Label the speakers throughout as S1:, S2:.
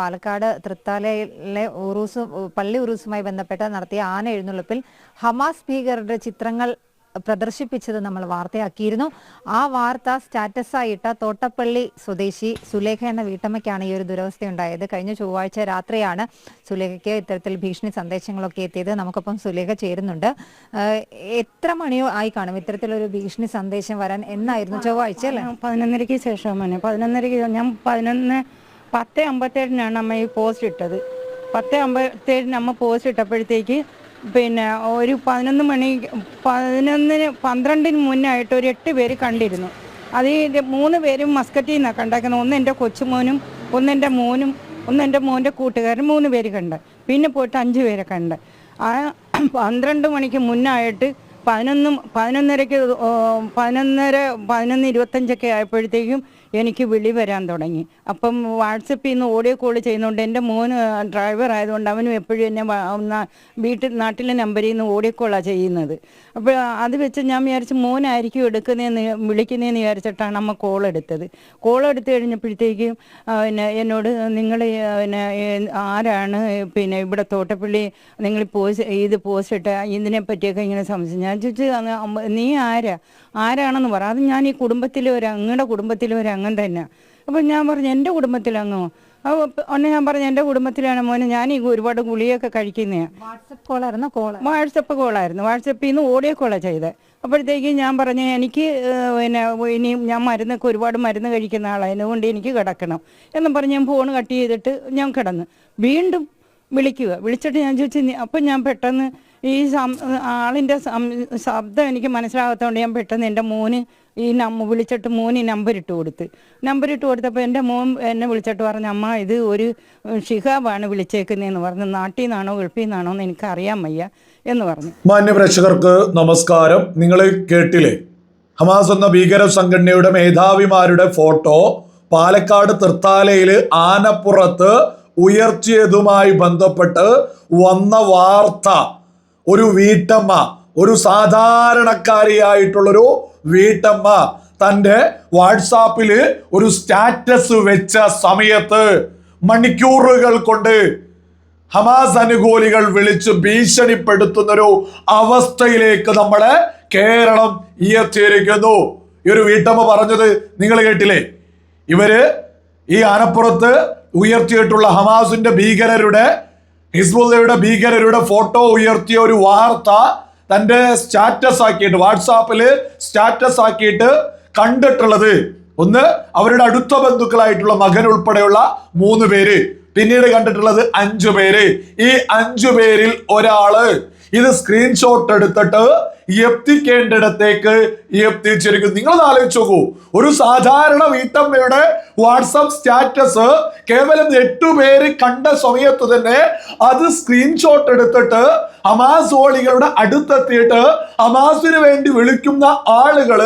S1: പാലക്കാട് തൃത്താലയിലെ ഉറൂസ് പള്ളി ഉറൂസുമായി ബന്ധപ്പെട്ട് നടത്തിയ ആന എഴുന്നള്ളിപ്പിൽ ഹമാസ് ഭീകരരുടെ ചിത്രങ്ങൾ പ്രദർശിപ്പിച്ചത് നമ്മൾ വാർത്തയാക്കിയിരുന്നു. ആ വാർത്ത സ്റ്റാറ്റസായിട്ട തോട്ടപ്പള്ളി സ്വദേശി സുലേഖ എന്ന വീട്ടമ്മയ്ക്കാണ് ഈ ഒരു ദുരവസ്ഥയുണ്ടായത്. കഴിഞ്ഞ ചൊവ്വാഴ്ച രാത്രിയാണ് സുലേഖയ്ക്ക് ഇത്തരത്തിൽ ഭീഷണി സന്ദേശങ്ങളൊക്കെ എത്തിയത്. നമുക്കൊപ്പം സുലേഖ ചേരുന്നുണ്ട്. എത്ര മണിയോ ആയി കാണും ഇത്തരത്തിലൊരു ഭീഷണി സന്ദേശം വരാൻ എന്നായിരുന്നു ചൊവ്വാഴ്ച അല്ലേ?
S2: പതിനൊന്നരയ്ക്ക് ശേഷം പതിനൊന്നരയ്ക്ക് ഞാൻ പതിനൊന്ന് പത്ത് അമ്പത്തേഴിനാണ് അമ്മ ഈ പോസ്റ്റ് ഇട്ടത്. പത്ത് അമ്പത്തേഴിന് അമ്മ പോസ്റ്റ് ഇട്ടപ്പോഴത്തേക്ക് പിന്നെ ഒരു പതിനൊന്ന് മണി പതിനൊന്നിന് പന്ത്രണ്ടിന് മുന്നായിട്ട് ഒരു എട്ട് പേര് കണ്ടിരുന്നു. അത് മൂന്ന് പേരും മസ്കറ്റിൽ നിന്നാണ് കണ്ടാക്കുന്നത്. ഒന്ന് എന്റെ കൊച്ചുമോനും ഒന്ന് എന്റെ മോനും ഒന്ന് എന്റെ മോന്റെ കൂട്ടുകാരൻ മൂന്ന് പേര് കണ്ട്. പിന്നെ പോയിട്ട് അഞ്ച് പേരെ കണ്ട്. ആ പന്ത്രണ്ട് മണിക്ക് മുന്നായിട്ട് പതിനൊന്ന് പതിനൊന്നരയ്ക്ക് ഓ, പതിനൊന്നര പതിനൊന്ന് ഇരുപത്തഞ്ചൊക്കെ ആയപ്പോഴത്തേക്കും എനിക്ക് വിളി വരാൻ തുടങ്ങി. അപ്പം വാട്സപ്പിൽ നിന്ന് ഓഡിയോ കോൾ ചെയ്യുന്നതുകൊണ്ട് എന്റെ മോന് ഡ്രൈവർ ആയതുകൊണ്ട് അവനും എപ്പോഴും എന്നെ വീട്ടിൽ നാട്ടിലെ നമ്പറിൽ നിന്ന് ഓഡിയോ കോളാണ് ചെയ്യുന്നത്. അപ്പോൾ അത് വെച്ച് ഞാൻ വിചാരിച്ച് മോനായിരിക്കും എടുക്കുന്നതെന്ന് വിളിക്കുന്നതെന്ന് വിചാരിച്ചിട്ടാണ് അമ്മ കോൾ എടുത്തത്. കോൾ എടുത്തു കഴിഞ്ഞപ്പോഴത്തേക്കും പിന്നെ എന്നോട് നിങ്ങൾ പിന്നെ ആരാണ്? പിന്നെ ഇവിടെ തോട്ടപ്പള്ളി നിങ്ങൾ പോസ്റ്റ് ഇത് പോസ്റ്റ് ഇട്ട ഇതിനെ പറ്റിയൊക്കെ ഇങ്ങനെ സംശയം ഞാൻ ചോദിച്ചു "അങ്ങ് നീ ആരാ? ആരാണെന്ന് പറ. അത് ഞാൻ ഈ കുടുംബത്തിലെ ഒരു അങ്ങയുടെ കുടുംബത്തിലെ ഒരു അംഗം തന്നെ. അപ്പം ഞാൻ പറഞ്ഞു എന്റെ കുടുംബത്തിലങ്ങോ ഒന്ന് ഞാൻ പറഞ്ഞു എന്റെ കുടുംബത്തിലാണ് മോനെ ഞാൻ ഈ ഒരുപാട് ഗുളിയൊക്കെ കഴിക്കുന്നതാണ്
S1: വാട്സപ്പ് കോളായിരുന്നു? കോൾ
S2: വാട്സപ്പ് കോളായിരുന്നു. വാട്സപ്പിൽ നിന്ന് ഓഡിയോ കോളാണ് ചെയ്തത് അപ്പോഴത്തേക്കും ഞാൻ പറഞ്ഞു എനിക്ക് പിന്നെ ഇനി ഞാൻ മരുന്നൊക്കെ ഒരുപാട് മരുന്ന് കഴിക്കുന്ന ആളാണ് അതുകൊണ്ട് എനിക്ക് കിടക്കണം. എന്നും പറഞ്ഞ് ഞാൻ ഫോൺ കട്ട് ചെയ്തിട്ട് ഞാൻ കിടന്നു. വീണ്ടും വിളിക്കുക. വിളിച്ചിട്ട് ഞാൻ ചോദിച്ചു അപ്പം ഞാൻ പെട്ടെന്ന് ഈ ആളിന്റെ ശബ്ദം എനിക്ക് മനസ്സിലാകാത്തതുകൊണ്ട് ഞാൻ പെട്ടെന്ന് എന്റെ മോന് ഈ നമ്മ വിളിച്ചിട്ട് മോന് നമ്പർ ഇട്ട് കൊടുത്ത്. നമ്പർ ഇട്ട് കൊടുത്തപ്പോൾ എന്റെ മോൻ എന്നെ വിളിച്ചിട്ട് പറഞ്ഞു അമ്മ ഇത് ഒരു ഷിഹാബാണ് വിളിച്ചേക്കുന്നതെന്ന് പറഞ്ഞു. നാട്ടിൽ നിന്നാണോ ഗൾഫിൽ നിന്നാണോ എന്ന് എനിക്ക് അറിയാൻ വയ്യ എന്ന് പറഞ്ഞു.
S3: മാന്യ പ്രേക്ഷകർക്ക് നമസ്കാരം. നിങ്ങൾ കേട്ടില്ലേ? ഹമാസ് എന്ന ഭീകര സംഘടനയുടെ മേധാവിമാരുടെ ഫോട്ടോ പാലക്കാട് തൃത്താലയിൽ ആനപ്പുറത്ത് ഉയർത്തിയതുമായി ബന്ധപ്പെട്ട് വന്ന വാർത്ത. ഒരു വീട്ടമ്മ ഒരു സാധാരണക്കാരിയായിട്ടുള്ളൊരു വീട്ടമ്മ തന്റെ വാട്സാപ്പിൽ ഒരു സ്റ്റാറ്റസ് വെച്ച സമയത്ത് മണിക്കൂറുകൾ കൊണ്ട് ഹമാസ് അനുകൂലികൾ വിളിച്ച് ഭീഷണിപ്പെടുത്തുന്നൊരു അവസ്ഥയിലേക്ക് നമ്മളെ കേരളം എത്തിയിരിക്കുന്നു ഈ ഒരു വീട്ടമ്മ പറഞ്ഞത് നിങ്ങൾ കേട്ടില്ലേ? ഇവർ ഈ ആനപ്പുറത്ത് ഉയർത്തിയിട്ടുള്ള ഹമാസിന്റെ ഭീകരരുടെ ഹിസ്ബുള്ളയുടെ ഭീകരരുടെ ഫോട്ടോ ഉയർത്തിയ ഒരു വാർത്ത തന്റെ സ്റ്റാറ്റസ് ആക്കിയിട്ട് വാട്സാപ്പിൽ സ്റ്റാറ്റസ് ആക്കിയിട്ട് കണ്ടിട്ടുള്ളത്. ഒന്ന് അവരുടെ അടുത്ത ബന്ധുക്കളായിട്ടുള്ള മകൻ ഉൾപ്പെടെയുള്ള മൂന്ന് പേര്. പിന്നീട് കണ്ടിട്ടുള്ളത് അഞ്ചു പേര്. ഈ അഞ്ചു പേരിൽ ഒരാൾ. ഇത് സ്ക്രീൻഷോട്ട് എടുത്തിട്ട് എത്തിക്കേണ്ടിടത്തേക്ക് എത്തിച്ചിരിക്കുന്നു. നിങ്ങൾ ആലോചിച്ച് നോക്കൂ. ഒരു സാധാരണ വീട്ടമ്മയുടെ വാട്സപ്പ് സ്റ്റാറ്റസ് കേവലം എട്ടു പേര് കണ്ട സമയത്ത് തന്നെ അത് സ്ക്രീൻഷോട്ട് എടുത്തിട്ട് അമാസോളികളുടെ അടുത്തെത്തിയിട്ട് അമാസിന് വേണ്ടി വിളിക്കുന്ന ആളുകൾ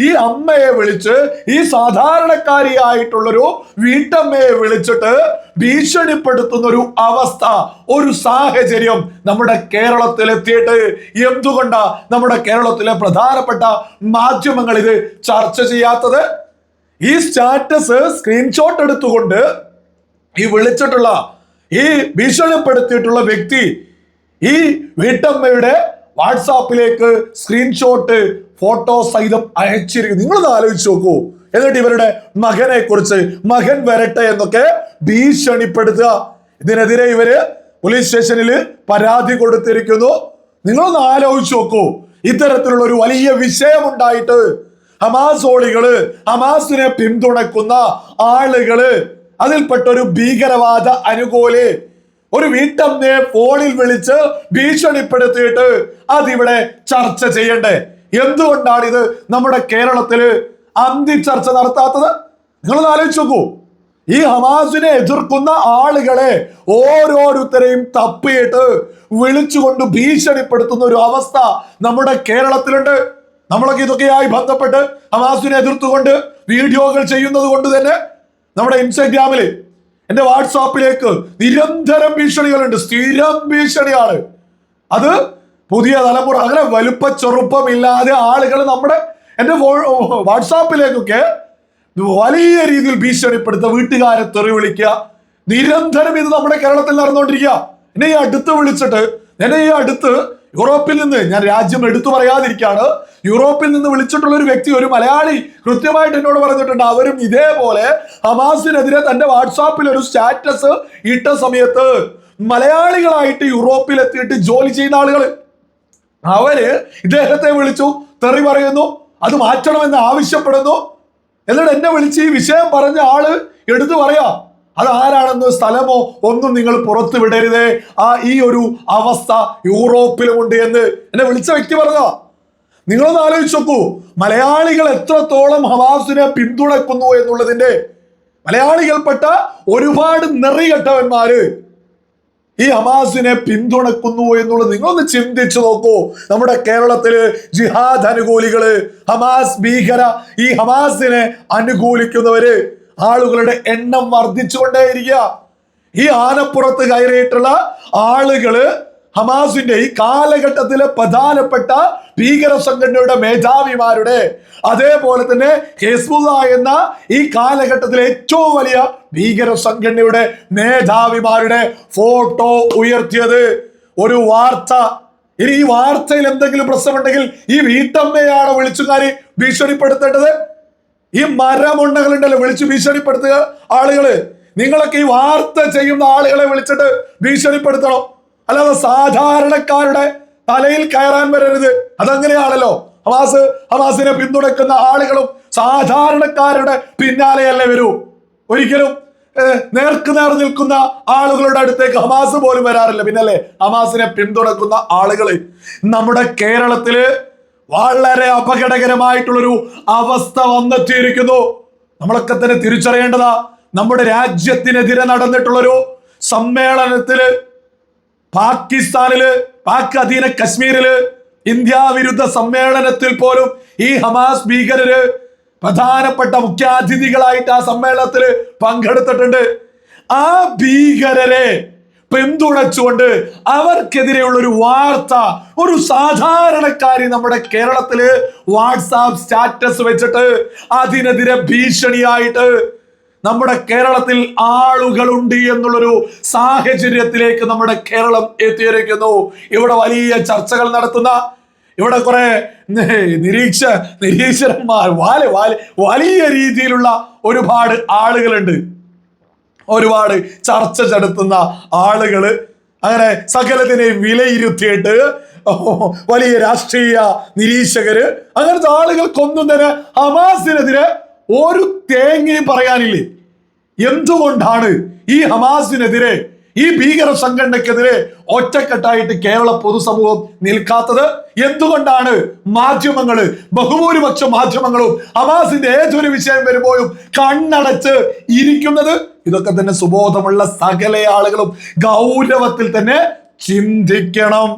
S3: ഈ അമ്മയെ വിളിച്ച് ഈ സാധാരണക്കാരിയായിട്ടുള്ളൊരു വീട്ടമ്മയെ വിളിച്ചിട്ട് ഭീഷണിപ്പെടുത്തുന്ന ഒരു അവസ്ഥ ഒരു സാഹചര്യം നമ്മുടെ കേരളത്തിൽ എത്തിയിട്ട് എന്തുകൊണ്ടാ നമ്മുടെ കേരളത്തിലെ പ്രധാനപ്പെട്ട മാധ്യമങ്ങൾ ഇത് ചർച്ച ചെയ്യാത്തത്? ഈ സ്റ്റാറ്റസ് സ്ക്രീൻഷോട്ട് എടുത്തുകൊണ്ട് ഈ വിളിച്ചിട്ടുള്ള ഈ ഭീഷണിപ്പെടുത്തിയിട്ടുള്ള വ്യക്തി ഈ വീട്ടമ്മയുടെ വാട്സാപ്പിലേക്ക് സ്ക്രീൻഷോട്ട് ഫോട്ടോ സഹിതം അയച്ചിരിക്കും നിങ്ങൾ ആലോചിച്ച് നോക്കൂ. എന്നിട്ട് ഇവരുടെ മകനെ കുറിച്ച് മകൻ വരട്ടെ എന്നൊക്കെ ഭീഷണിപ്പെടുത്തുക. ഇതിനെതിരെ ഇവർ പോലീസ് സ്റ്റേഷനിൽ പരാതി കൊടുത്തിരിക്കുന്നു. നിങ്ങളൊന്ന് ആലോചിച്ച് നോക്കൂ. ഇത്തരത്തിലുള്ള ഒരു വലിയ വിഷയമുണ്ടായിട്ട് ഹമാസോളികൾ ഹമാസിനെ പിന്തുണക്കുന്ന ആളുകൾ അതിൽപ്പെട്ട ഒരു ഭീകരവാദ അനുകൂലി ഒരു വീട്ടമ്മയെ ഫോണിൽ വിളിച്ച് ഭീഷണിപ്പെടുത്തിയിട്ട് അതിവിടെ ചർച്ച ചെയ്യണ്ടേ? എന്തുകൊണ്ടാണ് ഇത് നമ്മുടെ കേരളത്തിൽ അന്തി ചർച്ച നടത്താത്തത്? നിങ്ങളൊന്ന് ആലോചിച്ച് നോക്കൂ. ഈ ഹമാസിനെ എതിർക്കുന്ന ആളുകളെ ഓരോരുത്തരെയും തപ്പിയിട്ട് വിളിച്ചുകൊണ്ട് ഭീഷണിപ്പെടുത്തുന്ന ഒരു അവസ്ഥ നമ്മുടെ കേരളത്തിലുണ്ട്. നമ്മളൊക്കെ ഇതൊക്കെയായി ബന്ധപ്പെട്ട് ഹമാസിനെ എതിർത്തുകൊണ്ട് വീഡിയോകൾ ചെയ്യുന്നത് കൊണ്ട് തന്നെ നമ്മുടെ ഇൻസ്റ്റഗ്രാമിൽ എന്റെ വാട്സാപ്പിലേക്ക് നിരന്തരം ഭീഷണികളുണ്ട്. സ്ഥിരം ഭീഷണിയാണ്. അത് പുതിയ തലമുറ അങ്ങനെ വലുപ്പ ചെറുപ്പമില്ലാതെ ആളുകൾ നമ്മുടെ എന്റെ വാട്സാപ്പിലേക്കൊക്കെ വലിയ രീതിയിൽ ഭീഷണിപ്പെടുത്തുക വീട്ടുകാരെ തെറി വിളിക്കുക നിരന്തരം ഇത് നമ്മുടെ കേരളത്തിൽ നടന്നുകൊണ്ടിരിക്കുക. എന്നെ ഈ അടുത്ത് വിളിച്ചിട്ട് എന്നെ ഈ അടുത്ത് യൂറോപ്പിൽ നിന്ന് ഞാൻ രാജ്യം എടുത്തു പറയാതിരിക്കാണ് യൂറോപ്പിൽ നിന്ന് വിളിച്ചിട്ടുള്ള ഒരു വ്യക്തി ഒരു മലയാളി കൃത്യമായിട്ട് എന്നോട് പറഞ്ഞിട്ടുണ്ട്. അവരും ഇതേപോലെ ഹമാസിനെതിരെ തന്റെ വാട്സാപ്പിൽ ഒരു സ്റ്റാറ്റസ് ഇട്ട സമയത്ത് മലയാളികളായിട്ട് യൂറോപ്പിൽ എത്തിയിട്ട് ജോലി ചെയ്യുന്ന ആളുകൾ അവർ ഇദ്ദേഹത്തെ വിളിച്ചു തെറി പറയുന്നു അത് മാറ്റണമെന്ന് ആവശ്യപ്പെടുന്നു. എന്നിട്ട് എന്നെ വിളിച്ച് ഈ വിഷയം പറഞ്ഞ ആൾ എടുത്തു പറയാ അത് ആരാണെന്ന് സ്ഥലമോ ഒന്നും നിങ്ങൾ പുറത്തു വിടരുതേ. ആ ഈ ഒരു അവസ്ഥ യൂറോപ്പിലുമുണ്ട് എന്ന് എന്നെ വിളിച്ച വ്യക്തി പറഞ്ഞ നിങ്ങളൊന്ന് ആലോചിച്ച് നോക്കൂ മലയാളികൾ എത്രത്തോളം ഹവാസിനെ പിന്തുണക്കുന്നു എന്നുള്ളതിന്റെ മലയാളികൾപ്പെട്ട ഒരുപാട് നെറികെട്ടവന്മാര് ഈ ഹമാസിനെ പിന്തുണക്കുന്നു എന്നുള്ളത് നിങ്ങളൊന്ന് ചിന്തിച്ചു നോക്കൂ. നമ്മുടെ കേരളത്തിൽ ജിഹാദ് അനുകൂലികൾ ഹമാസ് ഭീകര ഈ ഹമാസിനെ അനുകൂലിക്കുന്നവര് ആളുകളുടെ എണ്ണം വർദ്ധിച്ചുകൊണ്ടേയിരിക്കുക. ഈ ആനപ്പുറത്ത് കയറിയിട്ടുള്ള ആളുകൾ ഹമാസിന്റെ ഈ കാലഘട്ടത്തിലെ പ്രധാനപ്പെട്ട ഭീകര സംഘടനയുടെ മേധാവിമാരുടെ അതേപോലെ തന്നെ ഹെസ്ബുള്ള എന്ന ഈ കാലഘട്ടത്തിലെ ഏറ്റവും വലിയ ഭീകര സംഘടനയുടെ മേധാവിമാരുടെ ഫോട്ടോ ഉയർത്തിയത്. ഒരു വാർത്ത. ഇനി ഈ വാർത്തയിൽ എന്തെങ്കിലും പ്രശ്നമുണ്ടെങ്കിൽ ഈ വീട്ടമ്മയാണ് വിളിച്ചുകാരി ഭീഷണിപ്പെടുത്തേണ്ടത്? ഈ മരമുണ്ടകളുണ്ടല്ലോ വിളിച്ച് ഭീഷണിപ്പെടുത്തുക ആളുകൾ. നിങ്ങളൊക്കെ ഈ വാർത്ത ചെയ്യുന്ന ആളുകളെ വിളിച്ചിട്ട് ഭീഷണിപ്പെടുത്തണം. അല്ലാതെ സാധാരണക്കാരുടെ തലയിൽ കയറാൻ വരരുത്. അതങ്ങനെയാണല്ലോ. ഹമാസ് ഹമാസിനെ പിന്തുണക്കുന്ന ആളുകളും സാധാരണക്കാരുടെ പിന്നാലെയല്ലേ വരൂ. ഒരിക്കലും നേർക്ക് നേർ നിൽക്കുന്ന ആളുകളുടെ അടുത്തേക്ക് ഹമാസ് പോലും വരാറില്ല. പിന്നല്ലേ ഹമാസിനെ പിന്തുണക്കുന്ന ആളുകൾ നമ്മുടെ കേരളത്തിൽ വളരെ അപകടകരമായിട്ടുള്ളൊരു അവസ്ഥ വന്നെത്തിയിരിക്കുന്നു. നമ്മളൊക്കെ തന്നെ തിരിച്ചറിയേണ്ടതാ നമ്മുടെ രാജ്യത്തിനെതിരെ നടന്നിട്ടുള്ളൊരു സമ്മേളനത്തിൽ പാകിസ്ഥാനിൽ പാക് അധീന കശ്മീരിൽ ഇന്ത്യ വിരുദ്ധ സമ്മേളനത്തിൽ പോലും ഈ ഹമാസ് ഭീകരര് പ്രധാനപ്പെട്ട മുഖ്യാതിഥികളായിട്ട് ആ സമ്മേളനത്തിൽ പങ്കെടുത്തിട്ടുണ്ട്. ആ ഭീകരരെ പിന്തുണച്ചുകൊണ്ട് അവർക്കെതിരെയുള്ള ഒരു വാർത്ത ഒരു സാധാരണക്കാരി നമ്മുടെ കേരളത്തിൽ വാട്സാപ്പ് സ്റ്റാറ്റസ് വെച്ചിട്ട് അതിനെതിരെ ഭീഷണിയായിട്ട് നമ്മുടെ കേരളത്തിൽ ആളുകളുണ്ട് എന്നുള്ളൊരു സാഹചര്യത്തിലേക്ക് നമ്മുടെ കേരളം എത്തിയിരിക്കുന്നു. ഇവിടെ വലിയ ചർച്ചകൾ നടത്തുന്ന ഇവിടെ കുറെ നിരീക്ഷ നിരീക്ഷകന്മാർ വാൽ വാൽ വലിയ രീതിയിലുള്ള ഒരുപാട് ആളുകളുണ്ട്. ഒരുപാട് ചർച്ച നടത്തുന്ന ആളുകൾ. അങ്ങനെ സകലത്തിനെയും വിലയിരുത്തിയിട്ട് വലിയ രാഷ്ട്രീയ നിരീക്ഷകര് അങ്ങനത്തെ ആളുകൾക്കൊന്നും തന്നെ ഹമാസിനെതിരെ ഒരു തേങ്ങയും പറയാനില്ലേ? എന്തുകൊണ്ടാണ് ഈ ഹമാസിനെതിരെ ഈ ഭീകര സംഘടനക്കെതിരെ ഒറ്റക്കെട്ടായിട്ട് കേരള പൊതുസമൂഹം നിൽക്കാത്തത്? എന്തുകൊണ്ടാണ് മാധ്യമങ്ങൾ ബഹുഭൂരിപക്ഷ മാധ്യമങ്ങളും ഹമാസിന്റെ ഏതൊരു വിഷയം വരുമ്പോഴും കണ്ണടച്ച് ഇരിക്കുന്നത്? ഇതൊക്കെ തന്നെ സുബോധമുള്ള സകല ആളുകളും ഗൗരവത്തിൽ തന്നെ ചിന്തിക്കണം.